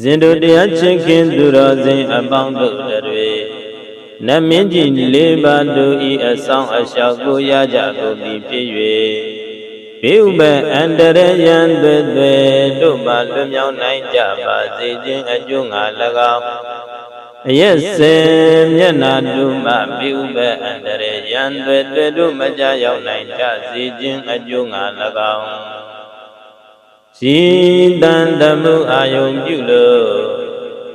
ဇင်တို့တရားချစ်ခင်သူတော်စင်အပေါင်းတို့တွေနတ်မင်းကြီးလေးပါးတို့ဤအဆောင်အလျှောက်ကိုရကြကုန်သည်ဖြစ်၍ဘေဥပအန္တရယံသွေသွေတို့မှလွမြောက်နိုင်ကြပါစေခြင်းအကျိုးငါ၎င်းအယက်စေမျက်နာတို့မှဘေဥပအန္တရယံသွေသွေတို့မကြရောက်နိုင်ကြစေခြင်းအကျိုးငါ၎င်း ရှင်တန်တမှုအာယုံပြုလို့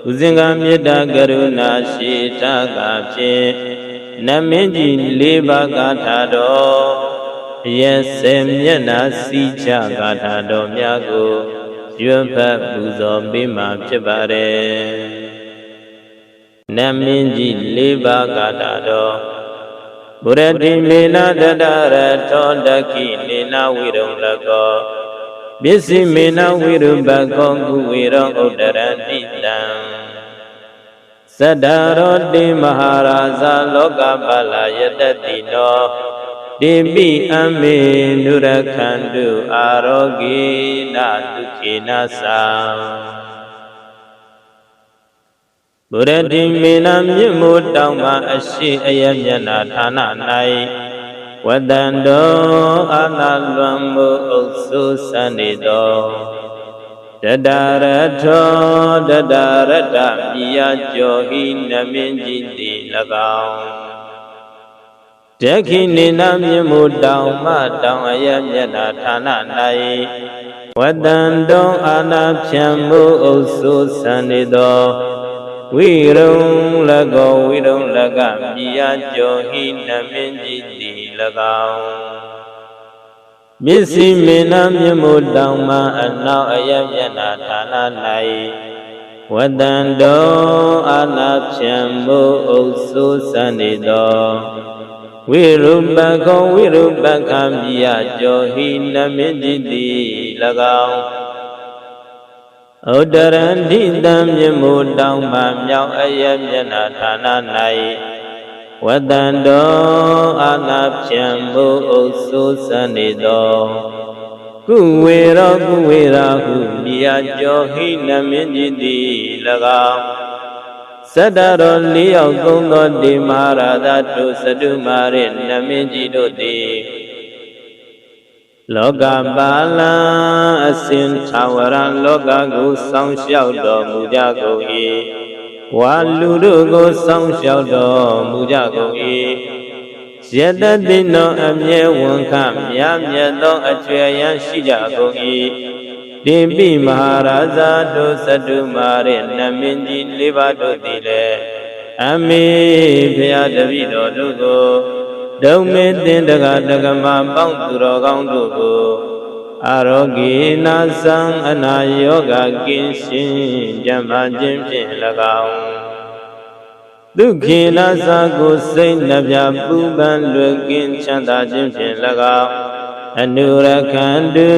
ဥစဉ်ကမေတ္တာကရုဏာရှိတာကဖြင့်နမင်းကြီးလေးပါးကာထာတော်ရဲ့စေမျက်နာစီချကာထာတော်များကိုရွတ်ဖတ်ပူဇော်ပေးမှာဖြစ်ပါတယ်နမင်းကြီးလေးပါးကာထာတော်ဘုရတိမေနတတရထောတခိနေနဝိရုံလကော ပစ္စည်းမေနဝိရုပကောကုဝေရောဥဒရတိတံသတ္တရောတိမဟာရာဇာလောကပါလယတတိနောတိပိအမေနုရခန္တုအာရောဂေနဒုခေနသံဘုရတိမေနမြင့်မို့တောင်းမှအရှိအယမျက်နာဌာန၌ ဝတ္တန္တောအာနာလွန်မှုဥစ္စုစန္ဒီတောတတရထောတတရတမိယကျော်ဟိနမင်းကြီးတိ၎င်းတခိနေနမြင့်မို့တောင်းမှတောင်းအယမျက်နာဌာန၌ဝတ္တန္တောအာနာဖြံမှုဥစ္စုစန္ဒီတောဝိရုံလကောဝိရုံလကမိယကျော်ဟိနမင်းကြီးတိ၎ င်းမစ္စည်းမေနမြမို့တောင်မှအနောက်အယမျက်နာဌာန၌ဝတံတောအာနာဖြံမို့ဥစ္စုစန္ဒီတောဝိရုပကောဝိရုပကံမိယကျော်ဟိနမင်းကြီးတိ၎င်းဥဒရန္တိတံမြမို့တောင်းမှမြောက်အယမျက်နာဌာန၌ ဝတံတောအာနာဖြံမှုဥစ္စုစန္နေတောကုဝေရောကုဝေရာဟုမိယကျော်ဟိနမင်းကြီးတိ၎င်းသတ္တရောလေးယောက်သုံးသောတေမဟာရာသတုစတုမာရိနမင်းကြီးတို့သည်လောကပါလံအစဉ်သာဝရလောကကိုစောင့်ရှောက်တော်မူကြကုန်၏ ဝါလူတို့ကိုစောင့်ရှောက်တော်မူကြကုန်၏ယတတိနောအမြဲဝန်ခမြာမြတ်သောအကျွေယံရှိကြကုန်၏တိပိမဟာရာဇာတို့သတ္တုမာရိနမင်းကြီးလေးပါးတို့သည်လည်းအမေဖရာတပည့်တော်တို့ကိုဒုံမေတင်တကတကမပေါင်းသူတော်ကောင်းတို့ကို အာရောဂေနာသံအနာယောဂကင်းရှင်းကြံပါခြင်းဖြင့်၎င်းဒုက္ခေနာသာကိုစိတ်နှပြပူပန်လွယ်ကင်းချမ်းသာခြင်းဖြင့်၎င်းအနုရခန္တု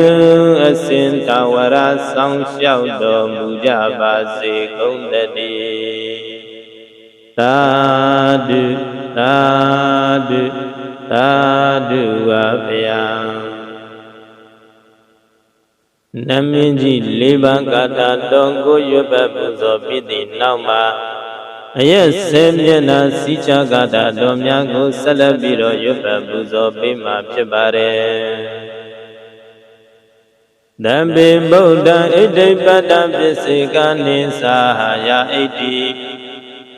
အစဉ်တဝရဆောင်လျှောက်တော်မူကြပါစေကုန်တည်းသာဓုသာဓုသာဓုပါဗျာ နမင်းကြီးလေးပါးကာထာတော်ကိုရွတ်ပတ်ပူဇော်ပြီးသည့်နောက်မှာအရက်ဆဲမျက်နာစီချကာထာတော်များကိုဆက်လက်ပြီးတော့ရွတ်ပတ်ပူဇော်ပေးမှာဖြစ်ပါတယ်တံပေဗုဒ္ဓံဣတိပတ္တပစ္စေကနိသာယဣတိ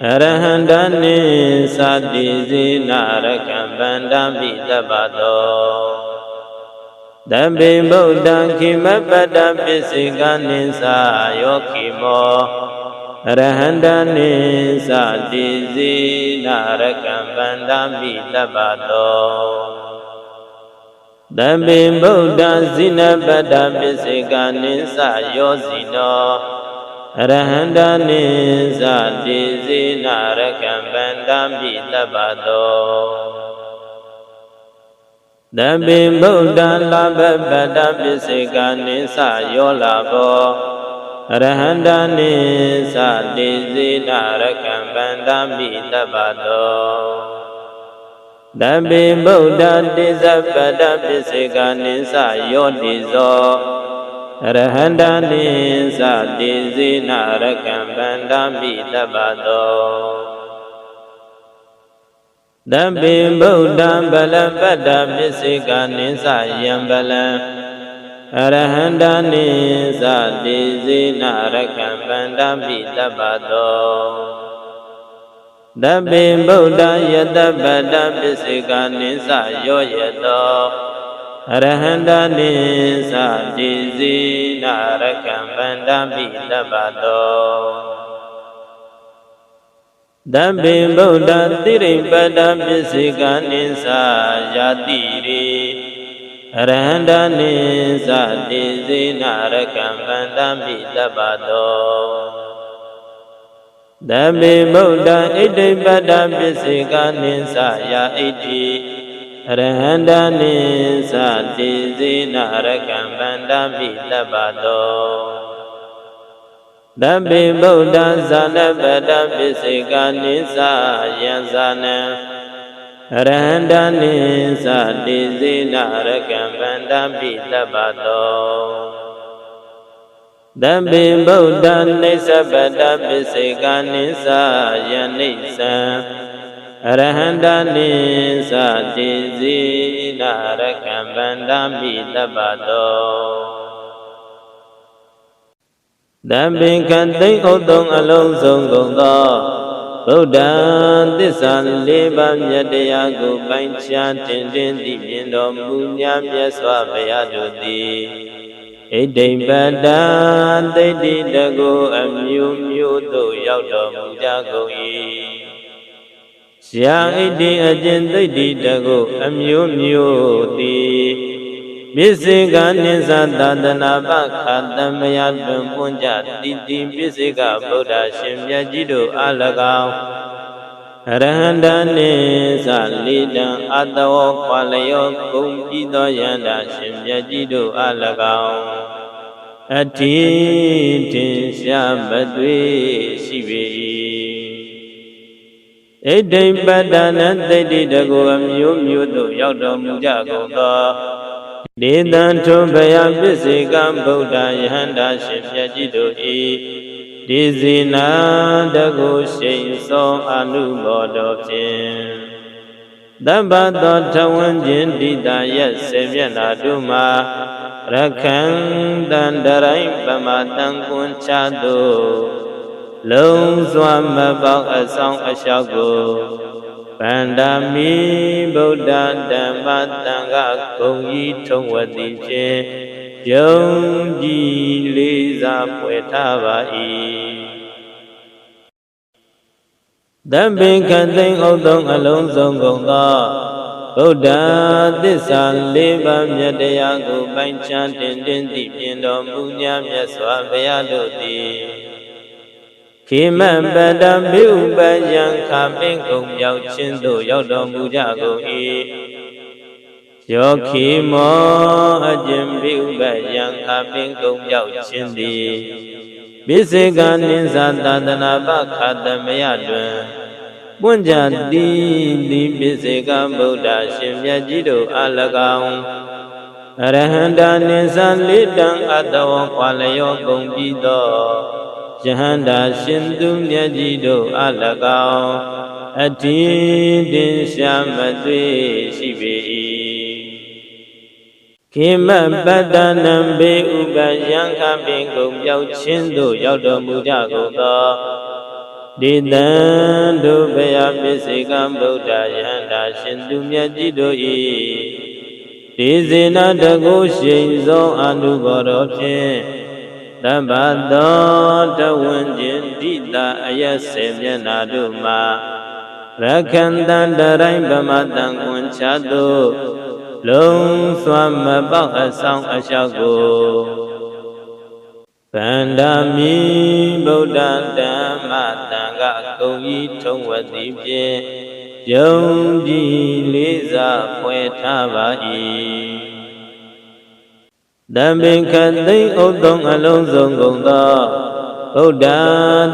အရဟန္တနိသတိဇေနရကံဗန္တမိတပ္ပတော တပိဗုဒ္ဓံခိမပတ္တပစ္စေကနိသာယောခိမောအရဟန္တနိသတိဇေနရကံဗန္တမိတပ္ပတောတပိဗုဒ္ဓံဇိနပတ္တပစ္စေကနိသာယောဇိနောအရဟန္တနိသတိစေနာရကံဗန္တမိတပ္ပတော တပိဗုဒ္ဓလာဘပတ္တပစ္စေကနိသယောလာဘောအရဟန္တနိသတိစေနာရကံဗန္တမိတပ္ပတောတပိဗုဒ္ဓတိဇပတ္တပစ္စေကနိသယောတိဇောရဟန္တာနိသတိဇေနရကံဗန္ဓမိတပ္ပတော တပိဗုဒ္ဓံဗလပတ္တပစ္စေကနိသယံဗလံအရဟန္တာနိသတိဇေနရကံဗန္ဓမိတပ္ပတောတပိဗုဒ္ဓယတပတ္တပစ္စေကနိသယောယတောအရဟန္တာနိသတိဇေနရကံဗန္ဓမိတပ္ပတော တပိဗုဒ္ဓတိရိပတ္တပစ္စေကနိသယာတိရေအရဟန္တာနိသတိဇေနရကံဗန္တမိတပ္ပတောတပိဗုဒ္ဓဣတိပတ္တပစ္စေကနိသယာဣတိအရဟန္တာနိသတိဇေနရကံဗန္တမိတပ္ပတော တပိဗုဒ္ဓဇာနပတပစ္စေကနိသယံဇာနံအရဟန္တနိသတိဇေနရကံဗန္တပိတပ္ပတောတပိဗုဒ္ဓနိစ္စပတပစ္စေကနိသယနိသံအရဟန္တနိသတိဇေနရကံဗန္တပိတပ္ပတော တံပင်ကသိမ့်ဥတုံအလုံးစုံကုန်သောဗုဒ္ဓံသစ္စာလေးပါးမြတ်တရားကိုပိုင်းခြားတင်တင်သိမြင်တော်မူများမြတ်စွာဘုရားတို့သည်ဣတိပတ္တသိတိတကိုအမျိုးမျိုးသို့ရောက်တော်မူကြကုန်၏ရှာဣတိအကျင့်သိတိတကိုအမျိုးမျိုးသည် ပစ္စေကနိသသာသနာပခာတမယတွင်ပွင့်ကြတိတိပစ္စေကဗုဒ္ဓရှင်မြတ်ကြီးတို့အ၎င်းအရဟန္တနိသလိတံအတဝခွာလျောဂုံပြီးသောယန္တာရှင်မြတ်ကြီးတို့အ၎င်းအတိတင်ရှားမသွေရှိပေ၏ဣတိပတ္တနသိတိတကိုအမျိုးမျိုးတို့ရောက်တော်မူကြကုန်သော ဒေသံထုဘယပစ္စေကံဗုဒ္ဓယဟန္တာရှင်မြတ်ကြီးတို့ဤဒီဇေနာတကုရှိန်သောအနုဘောတော်ဖြင့်တပ္ပသောထဝန်းခြင်းဒိတာရဲ့ဆေမျက်နာတို့မှာရခန္တန္တရိုင်းပမတံကွန်ချသို့လုံးစွာမပေါအဆောင်အလျှောက်ကို ဗန္ဒမီဗုဒ္ဓဓမ္မတန်ခဂုံကြီးထုံဝတိဖြင့်ယုံကြည်လေးစားဖွယ်ထားပါ၏တံပင်ခသိမ့်ဥသုံးအလုံးစုံကုန်သောဗုဒ္ဓသစ္စာလေးပါးမြတ်တရားကိုပိုင်းခြားတင်တင်သိမြင်တော်မူညာမြတ်စွာဘုရားတို့သည် ခေမပတံမိဥပယံခပင်ကုံမြောက်ခြင်းသို့ရောက်တော်မူကြကုန်၏ယောခိမောအကျင့်မိဥပယံခပင်ကုံမြောက်ခြင်းသည်ပိစေကနိသသာသနာပခတမယတွင်ပွင့်ကြတိတိပိစေကဗုဒ္ဓရှင်မြတ်ကြီးတို့အ၎င်းအရဟန္တာနိသလေးတံအတဝခွာလျောကုန်ပြီးသော ယဟန္တာရှင်သူမြတ်ကြီးတို့အ၎င်းအတိတင်ရှာမသွေရှိပေ၏ခေမပတ္တနံဘေဥပယံခပင်ကုန်ပြောက်ခြင်းသို့ရောက်တော်မူကြကုန်သောဒေတံတို့ဘယပစ္စေကံဗုဒ္ဓယဟန္တာရှင်သူမြတ်ကြီးတို့၏ဒေဇေနတကုရှိန်သောအနုဘော်တော်ဖြင့် တပ္ပသောတဝန်းကျင်ဒိတာအယက်စေမျက်နာတို့မှာရခန္တန္တရိုင်းဗမတံကွန်ချသို့လုံးစွာမပေါက်အဆောင်အလျှောက်ကိုဗန္ဒမီဗုဒ္ဓဓမ္မတန်ခကုံဤထုံဝတိဖြင့်ယုံကြည်လေးစားဖွယ်ထားပါ၏ တံပင်ခသိမ့်ဥသုံးအလုံးစုံကုန်သောဗုဒ္ဓ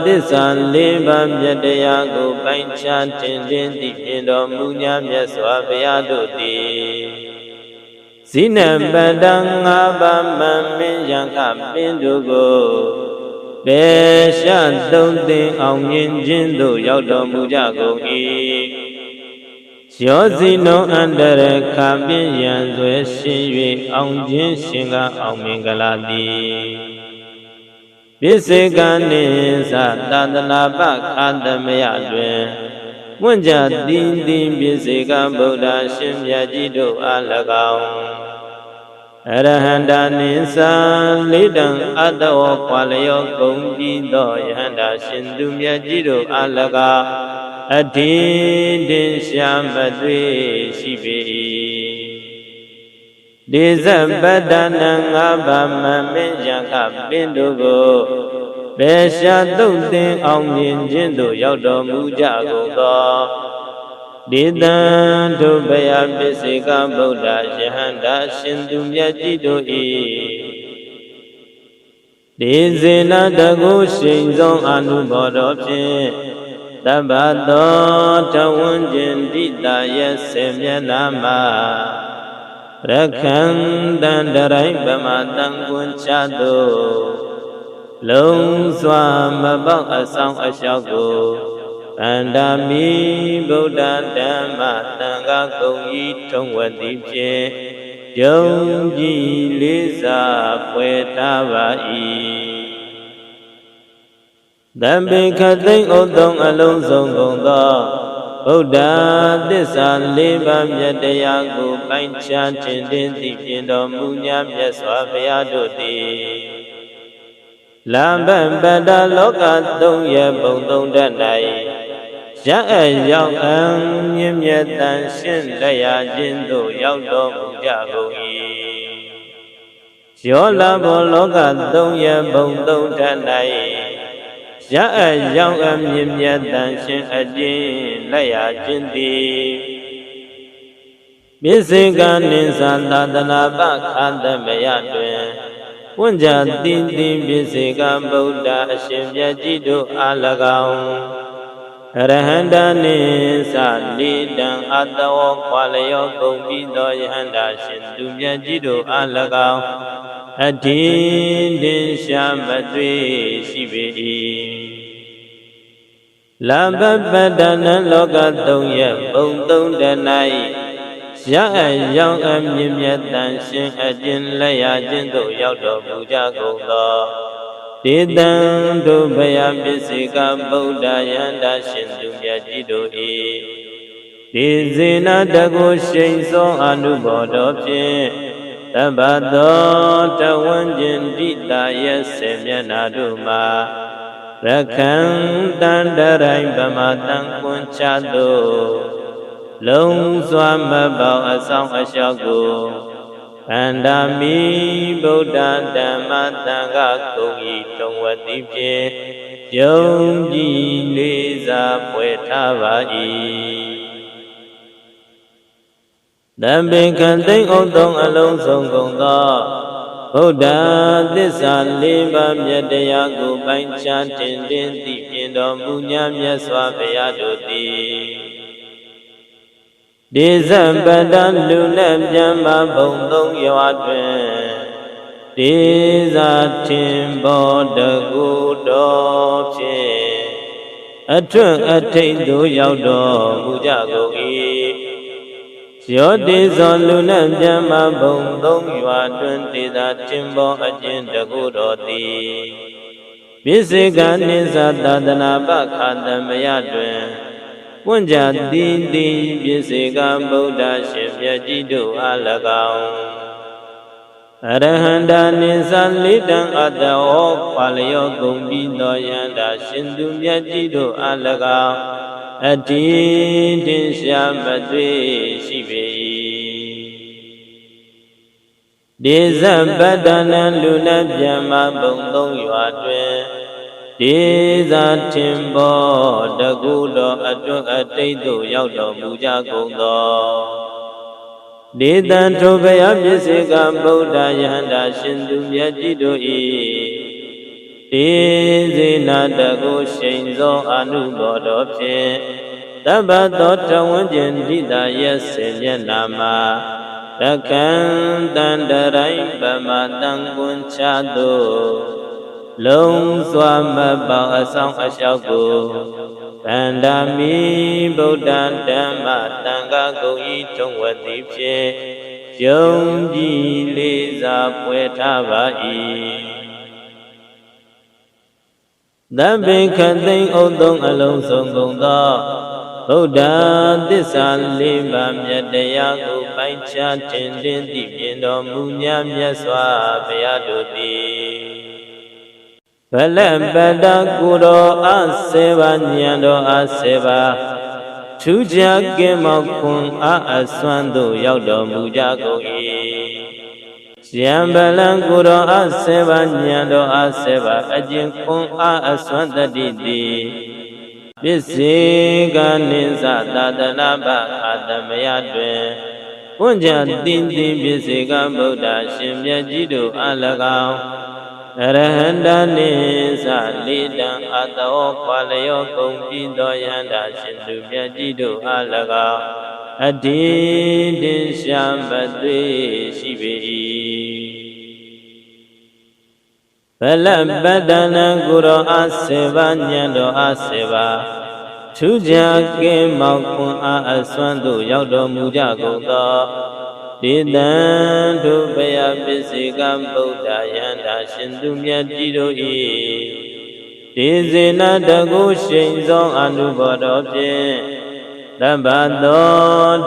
သစ္စာလေးပါးမြတ်တရားကိုပိုင်းခြားတင်တင်သိမြင်တော်မူညာမြတ်စွာဘုရားတို့သည်ဇိနပတံငါးပါးမမင်းယံကပင်တို့ကိုဘေရှသုံးသိအောင်မြင်ခြင်းသို့ရောက်တော်မူကြကုန်၏ ရောစီနောအန္တရခပင်ယံဆွဲရှင်၍အောင်ခြင်းရှင်ကအောင်မင်္ဂလာသည်ပိစေကနိသသာသနာပခာသမယတွင်ဝင့်ကြတင်းတင်းပိစေကဗုဒ္ဓရှင်မြတ်ကြီးတို့အား၎င်းအရဟန္တာနိသလေးတံအတ္တဝကွာလျောဂုံပြီးသောယဟန္တာရှင်သူမြတ်ကြီးတို့အား၎င်း အထင်တင်ရှာမသွေရှိပေ၏ဒေဇပတ္တနံငါးပါးမမင်းယံခပင်တို့ကိုဘေရှာတုတ်တင်အောင်မြင်ခြင်းသို့ရောက်တော်မူကြကုန်သောဒေတံဒုဗယပစ္စေကဗုဒ္ဓယဟန္တာရှင်သူမြတ်ကြီးတို့၏ဒေဇေနတကုရှိန်သောအနုဘောတော်ဖြင့် တပ္ပသောတဝန်းကျင်တိတာရဲ့ဆေမျက်နာမှာရခန္တန္တရိုင်းဗမတံကွန်ချသောလုံးစွာမပေါက်အဆောင်အလျှောက်ကိုတန္တာမိဗုဒ္ဓဓမ္မသံဃာကုံဤထုံဝတိဖြင့်ယုံကြည်လေးစားဖွယ်ထားပါ၏ တံပေခသိမ့်ဥသုံးအလုံးစုံကုန်သောဗုဒ္ဓသစ္စာလေးပါးမြတ်တရားကိုပိုင်းခြားခြင်းတင်သိပြင်တော်မူညာမြတ်စွာဘုရားတို့သည်လံပံပတ္တလောကသုံးရပုံသုံးတတ်၌ရအရောက်အံမြင့်မြတ်တန်ရှင်းလက်ရခြင်းသို့ရောက်တော်မူကြကုန်၏ရောလာဘောလောကသုံးရပုံသုံးတတ်၌ ရအရောက်အမြင့်မြတ်တန်ရှင်းအခြင်းလက်ရခြင်းသည်ပိစေကနိသသာသနာပခန္တမယတွင်ဝဉ္ဇာတိတိပိစေကဗုဒ္ဓအရှင်မြတ်ကြီးတို့အား၎င်းအရဟန္တာနိသလိတံအတဝခွာလျောကုန်ပြီးသောယဟန္တာရှင်သူမြတ်ကြီးတို့အား၎င်းအထင်တင်ရှာမသွေရှိပေ၏ လဘပတ္တနလောကသုံးရပုံသုံးတ၌ရအယောင်အမြင့်မြတ်တန်ရှင်အကျဉ်လက်ရခြင်းသို့ရောက်တော်မူကြကုန်သောဒေတံတို့ဘယပစ္စေကဗုဒ္ဓယန္တာရှင်သူမြတ်ကြီးတို့၏ဒီဇေနတကုရှိန်သောအနုဘောတော်ဖြင့်တပ္ပသောတဝန်းကျင်တိတာရဲ့ဆေမျက်နာတို့မှာ ရခန္တန္တရိုင်းဗမတံကွန်ချသောလုံးစွာမပေါအဆောင်အလျှောက်ကိုခန္ဓာမိဗုဒ္ဓဓမ္မသံဃာကုံဤတုံဝတိဖြင့်ယုံကြည်လေးစားပွဲထားပါ၏တံပေကံသိမ့်ဥသုံးအလုံးစုံကုန်သော ဗုဒ္ဓသစ္စာလေးပါးမြတ်တရားကိုပိုင်းခြားတင်တင်သိမြင်တော်မူညာမြတ်စွာဘုရားတို့သည်ဒေဇပတ္တလူနဲ့ပြမ္မာဘုံသုံးရွာတွင်ဒေဇာထင်ဘောတကူတော်ဖြင့်အထွတ်အထိတ်သို့ရောက်တော်မူကြကုန်၏ ရောတေဇောလူနမြမဘုံသုံးရွာတွင်တေသာတင်ဘောအကျင့်တကုတော်သည်ပိစေကနိသသာသနာပခာတမယတွင်ပွင့်ကြတိတိပိစေကဗုဒ္ဓရှင်မြတ်ကြီးတို့အား၎င်းအရဟန္တာနိသလိတံအတ္တဝောပါလျောကုန်ပြီးသောယန္တာရှင်သူမြတ်ကြီးတို့အား၎င်း အတိတင်ရှာမသွေရှိပေ၏ဒေဇပတ္တနံလူနပြမဘုံသုံးရွာတွင်ဒေဇာထင်ဘောတကုတော်အတွတ်အတိတ်သို့ရောက်တော်မူကြကုန်သောဒေတံထိုဘယပစ္စေကဗုဒ္ဓယဟန္တာရှင်သူမြတ်ကြီးတို့၏ ဒေဇေနတကုရှိန်သောအနုဘောတော်ဖြင့်တပ္ပသောတဝန်းကျင်ဒိတာရဲ့စေမျက်နာမှာရရကံတန္တရိုင်းပမတံကွန်ချသောလုံးစွာမပေါအဆောင်အလျှောက်ကိုဗန္ဒာမိဗုဒ္ဓဓမ္မတန်ခါကုန်ဤထုံဝတိဖြင့်ယုံကြည်လေးစားပွဲထားပါ၏ သဗ္ဗေခသိင်္ဥသုံးအလုံးစုံကုန်သောဗုဒ္ဓသစ္စာလေးပါးမြတ်တရားကိုပိုင်ခြားထင်ထင်သိမြင်တော်မူ냐မြတ်စွာဘုရားတို့သည်ဗလပတ္တကုရောအစေပါဉာဏ်တော်အစေပါထူးခြားကင်းမောခွန်အားအစွမ်းသို့ရောက်တော်မူကြကုန်၏ ယံဗလံကုရောအစေပါဉာဏ်တော်အစေပါအကျင့်ခွန်အားအစွမ်းတတိတိပစ္စေကနိသသာသနာပအာတမယတွင်ဝဉ္ဇတိတိပစ္စေကဗုဒ္ဓရှင်မြတ်ကြီးတို့အ၎င်းအရဟန္တနိသလိတံအတောခွာလျောကုန်ပြီးသောယန္တာရှင်သူမြတ်ကြီးတို့အ၎င်း အတ္တိတင်ရှာမသွေရှိပေ၏ဗလပတ္တနာကုရောအစေဘာညံတော်အစေဘာထူးခြားကင်းမောက်ခွန်အားအစွမ်းသို့ရောက်တော်မူကြကုန်သောဒေတံဒုဗယပစ္စေကဗုဒ္ဓယန္တာရှင်သူမြတ်ကြီးတို့၏ဒေဇေနတကုရှိန်သောအနုဘောတော်ဖြင့် တပ္ပသော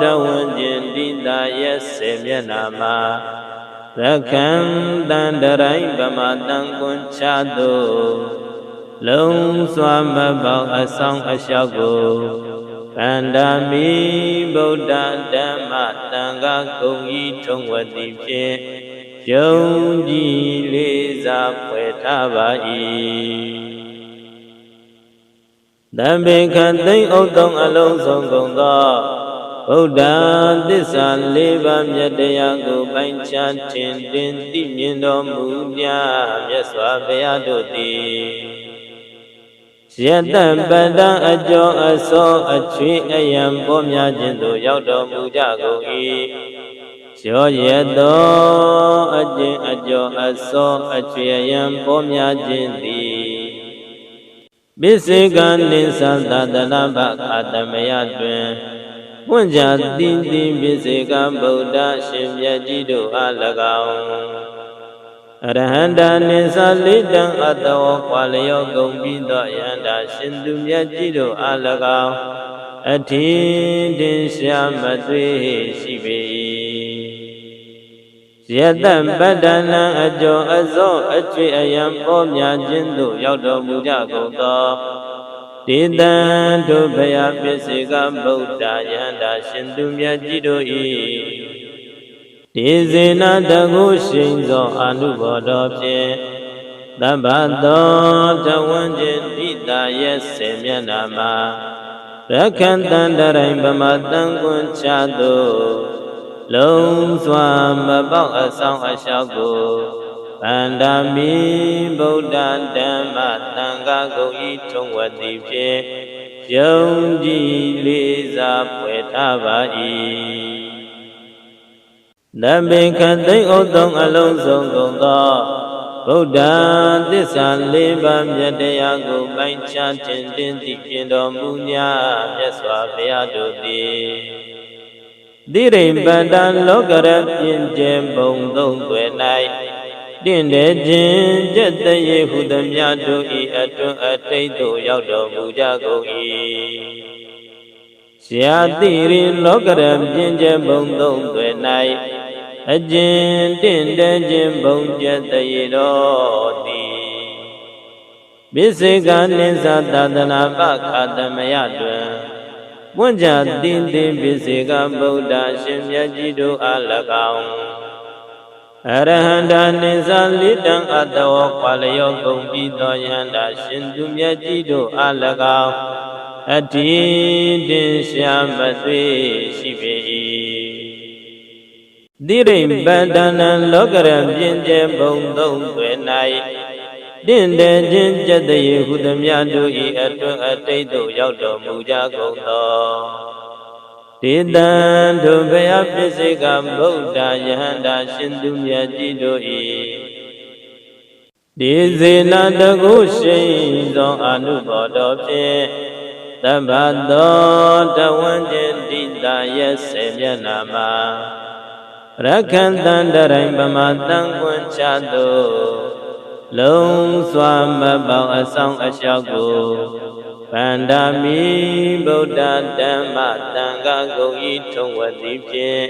တဝဉ္ကျင်တိတာရဲ့စေမျက်နာမှာရခံတန်တရိုင်းဗမတန်ကွန်ချသောလုံးစွာမပေါအဆောင်အလျှောက်ကိုကန္တာမိဗုဒ္ဓဓမ္မတန်ခါကုံဤထုံဝတိဖြင့်ယုံကြည်လေးစားဖွယ်ထားပါ၏ တံဘေခသိမ့်ဥတုံအလုံးစုံကုန်သောဗုဒ္ဓသစ္စာလေးပါးမြတ်တရားကိုပိုင်ခြားထင်တင်သိမြင်တော်မူမြတ်မြတ်စွာဘုရားတို့သည်ယတပတ္တအကျော်အစောအချွေအယံပေါ်များခြင်းသို့ရောက်တော်မူကြကုန်၏ရောရသောအကျင့်အကျော်အစောအချွေအယံပေါ်များခြင်းသည် ပစ္စေကနိသသတနာဘခတမယတွင်ပွင့်ကြတိတိပစ္စေကဗုဒ္ဓရှင်မြတ်ကြီးတို့အား၎င်းအရဟန္တာနိသလိတံအတဝခွာလျောကုန်ပြီးသောယန္တာရှင်သူမြတ်ကြီးတို့အား၎င်းအထင်တင်ရှာမသွေရှိပေ၏ ယတပတ္တနံအကျော်အစောအကျွေအယံပေါ်များခြင်းသို့ရောက်တော်မူကြကုန်သောဒေတံတို့ဘယပစ္စေကဗုဒ္ဓယန္တာရှင်သူမြတ်ကြီးတို့၏ဒေဇေနတကုရှိန်သောအနုဘောတော်ဖြင့်သဗ္ဗသောတဝံကျင်တိတာရဲ့စေမျက်နာမှာရခန္တန္တရိုင်ဗမတံကွန်ချသော လုံးစွာမပေါက်အဆောင်အလျှောက်ကိုဗန္ဒာမိဗုဒ္ဓဓမ္မသံဃာကုန်ဤထုံဝတိဖြင့်ယုံကြည်လေးစားဖွယ်ထားပါ၏နဘေခသိမ့်ဥသုံးအလုံးစုံကုန်သောဗုဒ္ဓသစ္စာလေးပါးမြတ်တရားကိုပိုင်ခြားတင်တင်သိပြင်တော်မူ냐မြတ်စွာဘုရားတို့သည် တိရိပ္ပတလောကရပြင်ကျင်ဘုံသုံးွယ်၌တင့်တယ်ခြင်းကျက်တရေဟုသမျှတို့ဤအတွန်းအတိတ်သို့ရောက်တော်မူကြကုန်၏ရှာတိရိလောကရပြင်ကျင်ဘုံသုံးွယ်၌အကျဉ်တင့်တဲ့ခြင်းဘုံကျက်တရေတော်သည်ပိစေကနိသသာသနာပခာတမယတွင် ပွင့်ကြတင်းတင်းပိစေကဗုဒ္ဓရှင်မြတ်ကြီးတို့အား၎င်းအရဟန္တာနိသလိတံအတဝခွာလျောကုန်ပြီးသောယန္တာရှင်သူမြတ်ကြီးတို့အား၎င်းအတ္တိတင်ရှာမသွေရှိပေ၏တိရိပတ္တနံလောကရပြင်းကျဲဘုံသုံးွယ်၌ တင့်တယ်ခြင်းကြက်တရေဟုသမျှတို့ဤအတွန်းအတိတ်သို့ရောက်တော်မူကြကုန်သောဒေတံဒုဘယပစ္စေကဗုဒ္ဓယဟန္တာရှင်သူမြတ်ကြီးတို့၏ဒီဇေနတကုရှိန်သောအနုဘောတော်ဖြင့်သဗ္ဗသောတဝံကျင်တိတာရဲ့ဆေမျက်နာမှာရခန္တန္တရိုင်ပမတံကွန်ချသော လုံးစွာမပေါအဆောင်အလျှောက်ကိုဗန္ဒာမိဗုဒ္ဓဓမ္မတန်ခါကုန်ဤထုံဝတိဖြင့်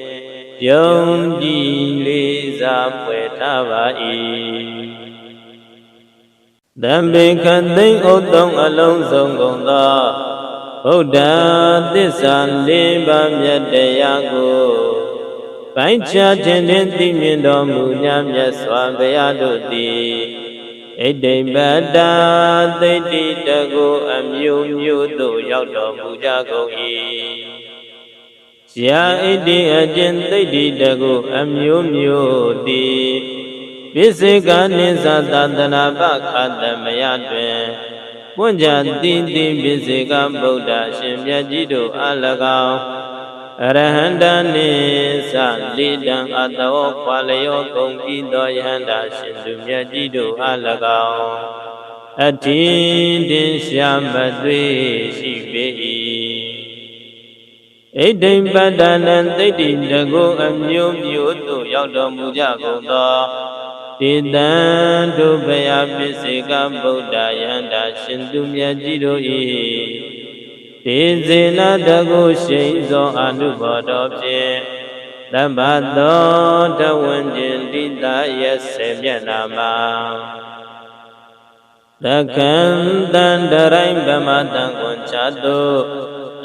ယုံကြည်လေးစားဖွယ်ထားပါ၏တံပေခသိမ့်ဥသုံးအလုံးစုံကုန်သောဗုဒ္ဓသစ္စာလေးပါးမြတ်တရားကိုပိုင်းခြားခြင်းနှင့်သိမြင်တော်မူ냐မြတ်စွာဘုရားတို့သည် ဣတိပတ္တာသိတိတကုအမျိုးမျိုးသို့ရောက်တော်မူကြကုန်၏ရာဣတိအကျင့်သိတိတကုအမျိုးမျိုးသည်ပိစိကနိသသတနာပခတမယတွင်ပွင့်ကြတိတိပိစိကဗုဒ္ဓရှင်မြတ်ကြီးတို့အား၎င်း အရဟန္တနိသလိတံအတောခွာလျောကုန်ပြီးသောယဟန္တာရှင်သူမြတ်ကြီးတို့အား၎င်းအထင်တင်ရှာမသွေရှိပေ၏ဣဒိံပတ္တနံသိတိတကုအမျိုးမျိုးသို့ရောက်တော်မူကြကုန်သောတိတံဒုဗယပစ္စေကဗုဒ္ဓယန္တာရှင်သူမြတ်ကြီးတို့၏ ဒေဇေနတကုရှိန်သောအနုဘောတော်ဖြင့်တမ္ပသောတဝံကျင်တိတာရဲ့ဆေမျက်နာမှာတခံတန်တရိုင်းဗမတံကွန်ချတု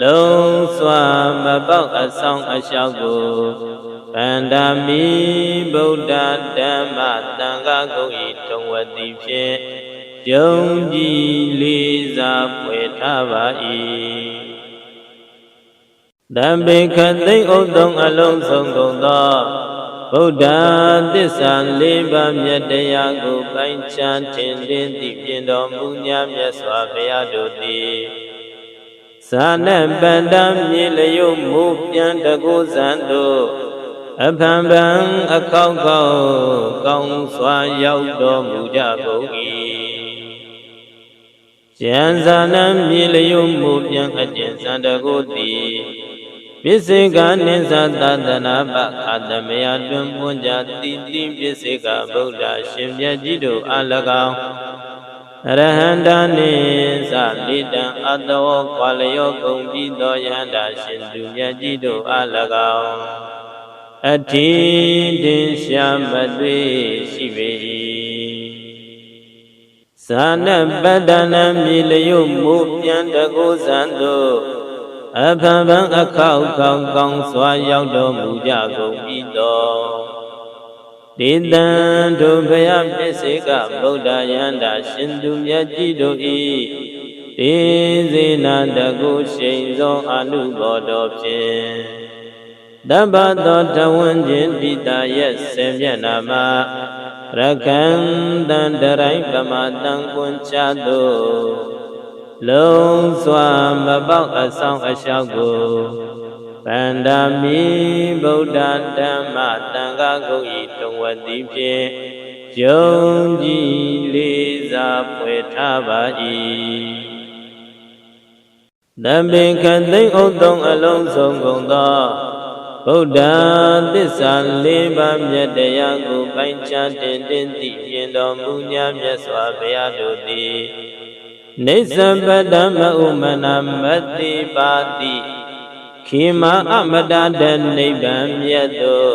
လုံးစွာမပေါက်အဆောင်အလျှောက်ကိုဗန္ဒာမိဗုဒ္ဓဓမ္မတန်ခါကုန်ဤထုံဝတိဖြင့် ယုံကြည်လေးစားဖွယ်ထားပါ၏တံပေခသိမ့်ဥသုံးအလုံးစုံကုန်သောဗုဒ္ဓသစ္စာလေးပါးမြတ်တရားကိုပိုင်းခြားထင်လင်းသည့်ပြင်တော်မူညာမြတ်စွာဘုရားတို့သည်ဇာနပန္တမြေလျုပ်မူပြန်တကုဇံတို့အဖန်ပန်အခောက်ခောက်ကောင်းစွာရောက်တော်မူကြကုန်၏ ကျန်ဇာနမြေလျုပ်မူပြန်အကျဉ်စံတကုသည်ပစ္စေကနိသသတနာပခတမယတွင်ပွန်ကြတိတိပစ္စေကဗုဒ္ဓရှင်မြတ်ကြီးတို့အား၎င်းအရဟန္တာနိသလိတံအတောခွာလျောကုန်ပြီးသောယန္တာရှင်သူမြတ်ကြီးတို့အား၎င်းအထိတင်ရှာမသွေရှိပေ၏ ဇာနပတ္တနံမြေလျုပ်မူပြန်တကုဇံတို့အဖန်ဖန်အခောက်ကောင်းကောင်းစွာရောက်တော်မူကြကုန်ပြီတော်ဒေတံဒုဗယပစ္စေကဗုဒ္ဓယန္တာရှင်သူမြတ်ကြီးတို့၏ဒေဇေနတကုရှိန်သောအနုဘောတော်ဖြင့်တပ္ပသောတဝံကျင်ပိတာရဲ့ဆေမျက်နာမှာ ရကံတန်တရိုင်းပမတံကွန်ချသောလုံးစွာမပေါက်အဆောင်အလျှောက်ကိုဗန္ဒာမိဗုဒ္ဓဓမ္မတန်ခါကုန်ဤတုံဝတိဖြင့်ယုံကြည်လေးစားဖွယ်ထားပါ၏တံပင်ခသိမ့်ဥသုံးအလုံးစုံကုန်သော ဗုဒ္ဓသစ္စာလေးပါးမြတ်တရားကိုပိုင်းခြားတင်တင်သိပြင်တော်မူ냐မြတ်စွာဘုရားတို့သည်နေသပတမဥမနာမတိပါတိခေမအမတတနိဗ္ဗာန်မြတ်သော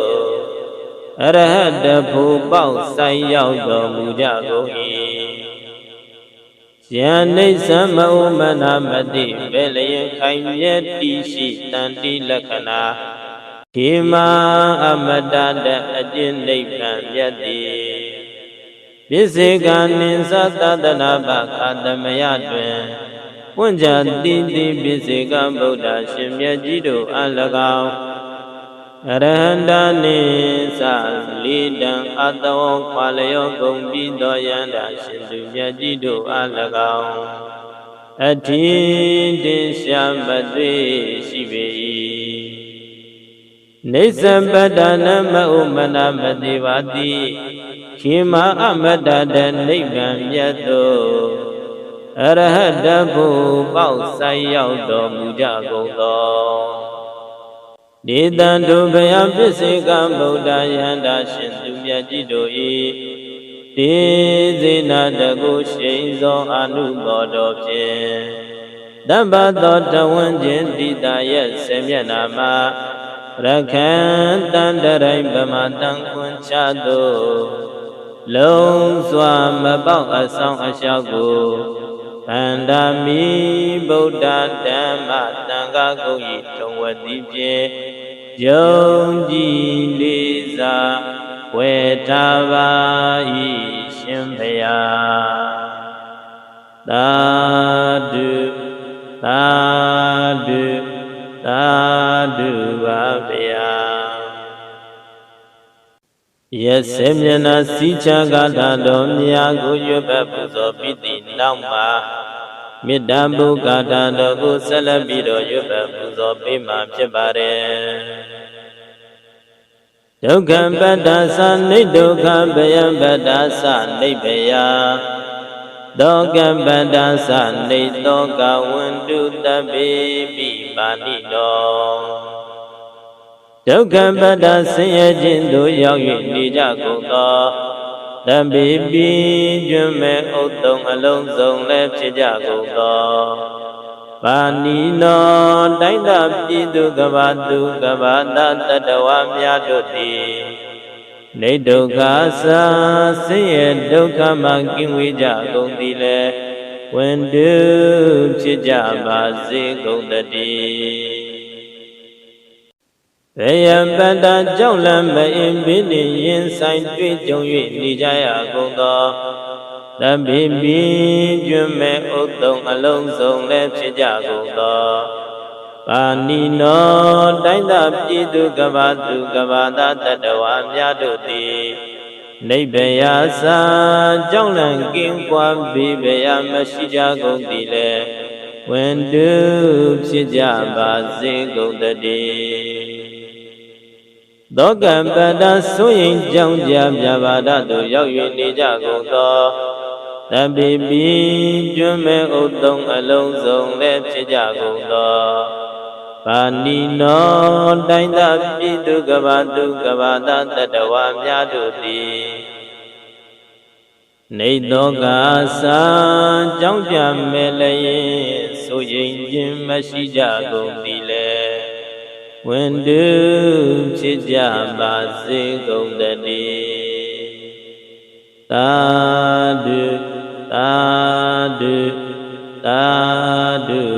အရဟတဘူပေါက်ဆိုင်ရောက်တော်မူကြကုန်၏ယံနေသမဥမနာမတိဘယ်လျင်ခိုင်မြဲတိရှိတန်တိလက္ခဏာ ခေမအမတတအကျင့်နိဗ္ဗာန်မြတ်သည်ပစ္စေကနိသသတနာပခတမယတွင်ပွင့်ကြတိတိပစ္စေကဗုဒ္ဓရှင်မြတ်ကြီးတို့အ၎င်းအရဟန္တာနိသလိတံအတောခွာလျောကုန်ပြီးသောယန္တာရှင်သူမြတ်ကြီးတို့အ၎င်းအထီးတင်ရှာမသွေရှိပေ၏ နေသပတ္တနမဥမနာမတိပါတိခေမအမတ္တတနိဗ္ဗာန်မြတ်သို့အရဟတဘုပေါက်ဆိုင်ရောက်တော်မူကြကုန်သောဒေတံတို့ဘယပစ္စေကဗုဒ္ဓယန္တာရှင်သူမြတ်ကြီးတို့၏ဒေဇေနတကုရှိန်သောအနုဘောတော်ဖြင့်တပ္ပသောတဝန်းခြင်းတိတာရဲ့ဆေမျက်နာမှာ ရခံတန်တရိုင်းဗမတန်ခွန်ချသို့လုံးစွာမပေါက်အဆောင်အလျှောက်ကိုဗန္ဒာမိဗုဒ္ဓဓမ္မတန်ခါကုန်၏တုံဝတိဖြင့်ယုံကြည်လေးစားဝေထားပါ၏ရှင်ဖယားသာဓုသာဓု သာဓုပါဗျာယစေမျက်နာစီချာကာထာတော်မြာကိုရွတ်ပတ်ပူဇော်ပြီးသည့်နောက်မှာမေတ္တာဘုကာထာတော်ကိုဆက်လက်ပြီးတော့ရွတ်ပတ်ပူဇော်ပေးမှာဖြစ်ပါတယ်ဒုက္ခပတ္တသနိဒုက္ခဗယံပတ္တသနိဗ္ဗယ သောကပတ္တသနေသောကဝန္တုတပိပိပါဏိတောဒုက္ခပတ္တဆင်းရဲခြင်းသို့ရောက်၍နေကြကုန်သောတပိပိကျွမ်းမဲ့ဥတ္တုံအလုံးစုံလည်းဖြစ်ကြကုန်သောပါဏိနောတိုင်းသာပြည်သူကဘာသူကဘာသာတတဝများတို့သည် နေဒုက္ခသာဆင်းရဲဒုက္ခမှကင်းဝေးကြကုန်သည်လေဝန်တုဖြစ်ကြပါစေကုန်တည်းဘယံပတ္တကြောင့်လံမအင်းဘိနေရင်ဆိုင်တွေ့ကြုံ၍နေကြရကုန်သောတပိပိကျွမ်းမဲ့ဥတုံအလုံးစုံလည်းဖြစ်ကြကုန်သော ပါဏိနောတိုင်းသာပြည်သူကဘာသူကဘာသာတတဝါများတို့သည်နိဗ္ဗယသာကြောင့်လံကင်းကွာပြီးဗျာမရှိကြကုန်သည်လေဝန်တုဖြစ်ကြပါစေကုန်တည်းသောကံပတ္တဆိုရင်ကြောင့်ကြပြပါဒသို့ရောက်၍နေကြကုန်သောတပိပိကျွမ်းမဲ့ဥတုံအလုံးစုံလည်းဖြစ်ကြကုန်သော ပါဏိနောတိုင်းသာပြည်သူကဘာသူကဘာသာတတဝများတို့သည်နေသောကသာကြောင့်ကြမဲ့လည်းဆိုရင်ခြင်းမရှိကြကုန်သည်လေဝန်တုဖြစ်ကြပါစေကုန်တည်းသာဓုသာဓုသာဓု